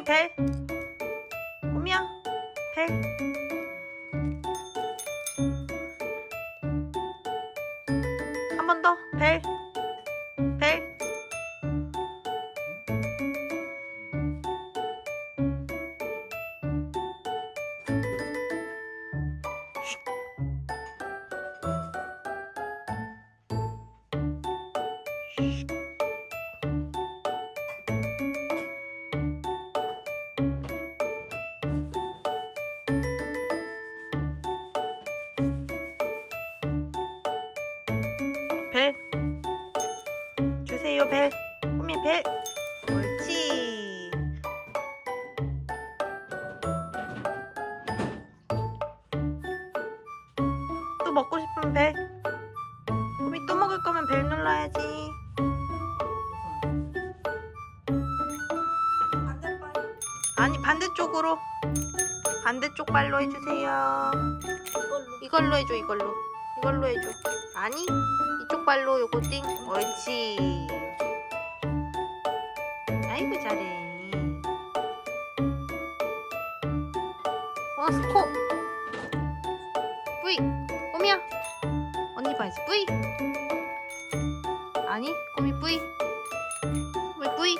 꼬미 벨. 꼬미야, 벨. 한 번 더, 벨. 벨. 벨. 주세요, 벨. 꼬미 벨. 옳지. 또 먹고 싶으면 벨. 꼬미 또 먹을 거면 벨 눌러야지. 아니, 반대쪽으로. 반대쪽 발로 해주세요. 이걸로 이걸로 해줘, 이걸로. 이걸로 해줘. 아니, 이쪽 발로 요거 띵. 옳지. 아이고, 잘해. 어, 스코. 뿌이. 꼬미야. 언니 봐야지. 뿌이. 아니, 꼬미 뿌이. 꼬미 뿌이.